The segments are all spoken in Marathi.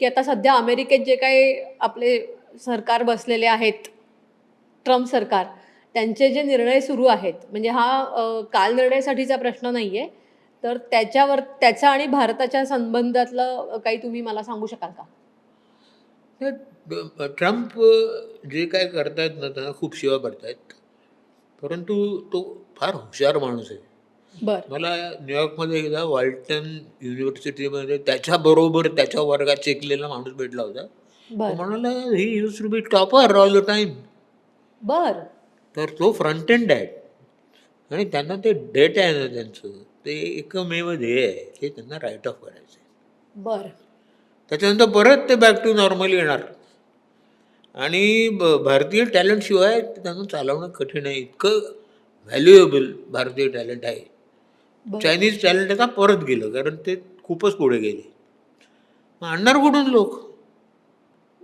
की आता सध्या अमेरिकेत जे काही आपले सरकार बसलेले आहेत ट्रम्प सरकार त्यांचे जे निर्णय सुरू आहेत म्हणजे हा काल निर्णयासाठीचा प्रश्न नाही आहे तर त्याच्यावर त्याचा आणि भारताच्या संबंधातलं काही तुम्ही मला सांगू शकाल का? ट्रम्प जे काय करतायत ना त्यांना खूप शिवा करतायत परंतु तो फार हुशार माणूस आहे. बर. मला न्यूयॉर्कमध्ये एकदा वॉल्टन युनिव्हर्सिटीमध्ये त्याच्याबरोबर त्याच्या वर्गात शिकलेला माणूस भेटला होता. तो बर. म्हणाला he use to be topper all the time बर. तर तो फ्रंट एंड आहे. आणि त्यांना ते डेट आहे ना त्यांचं. ते एकमेव ध्येय आहे. हे त्यांना राईट ऑफ करायचं आहे बर. त्याच्यानंतर परत ते बॅक टू नॉर्मल येणार. आणि ब- भारतीय टॅलेंट शिवाय त्यांना चालवणं कठीण आहे. इतकं व्हॅल्युएबल भारतीय टॅलेंट आहे. चायनीज टॅलेंट आता परत गेलं कारण ते खूपच पुढे गेले. मग आणणार कुठून लोक?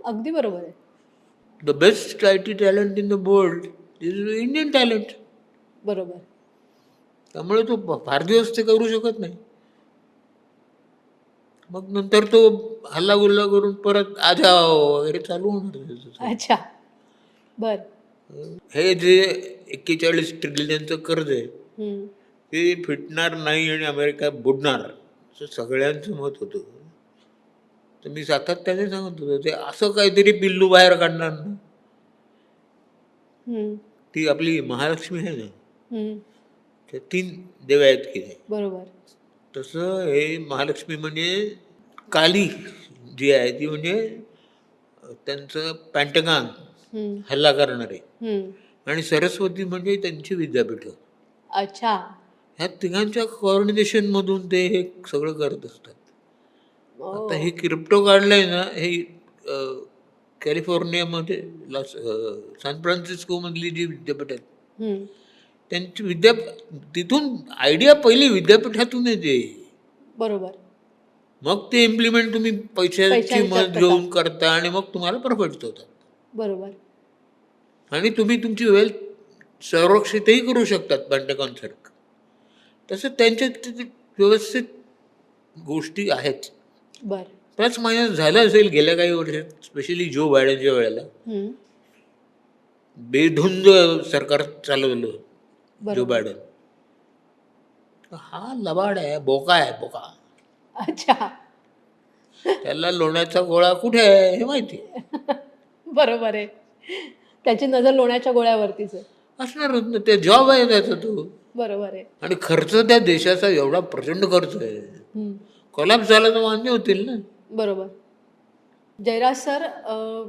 अगदी बरोबर आहे. The best I T talent in the world is Indian talent बरोबर. त्यामुळे तो फार दिवस ते करू शकत नाही. मग नंतर तो हल्ला गुल्ला करून परत आजा वगैरे चालू होणार त्याचं. अच्छा. बर. हे जे एक्केचाळीस ट्रिलियनचं कर्ज आहे हम्म. ते फिटणार नाही आणि अमेरिका बुडणार असं सगळ्यांचं मत होतं तर मी सातत्याने सांगत होतो ते असं काहीतरी पिल्लू बाहेर काढणार ना. ती आपली महालक्ष्मी आहे ना. त्या तीन देव्या आहेत की नाही बरोबर तसं हे महालक्ष्मी म्हणजे काली जी आहे ती म्हणजे त्यांचं पॅन्टगान. हल्ला करणारे. आणि सरस्वती म्हणजे त्यांची विद्यापीठं अच्छा ह्या तिघांच्या coordination मधून ते हे सगळं करत असतात ओ. आता हे क्रिप्टो काढलंय ना हे कॅलिफोर्नियामध्ये लॉस सॅन फ्रान्सिस्को मधली जी विद्यापीठ आहेत. त्यांची विद्या तिथून आयडिया पहिली विद्यापीठातून येते बरोबर मग ते इम्प्लिमेंट तुम्ही पैशाची मत करता. घेऊन करता आणि मग तुम्हाला प्रॉफिट्स होतात बरोबर आणि तुम्ही तुमची वेल्थ संरक्षितही करू शकतात बँटकॉनसारखं तसं त्यांच्या व्यवस्थित गोष्टी आहेत. बर. प्लस मायनस झालं असेल गेल्या काही वर्षात स्पेशली जो बायडनच्या वेळेला. बेधुंद सरकार चालवलं जो बायडन हा लबाड आहे बोका आहे बोका. अच्छा. त्याला लोण्याचा गोळा कुठे आहे हे माहिती. बरोबर आहे. त्याची नजर लोण्याच्या गोळ्यावरतीच ना ते जॉब आहे त्याचा तो. बरोबर आहे. आणि खर्च त्या देशाचा एवढा प्रचंड खर्च आहे. हम्म. कोलॅप्स झाला तर मान्य होतील ना. बरोबर. जयराज सर अ,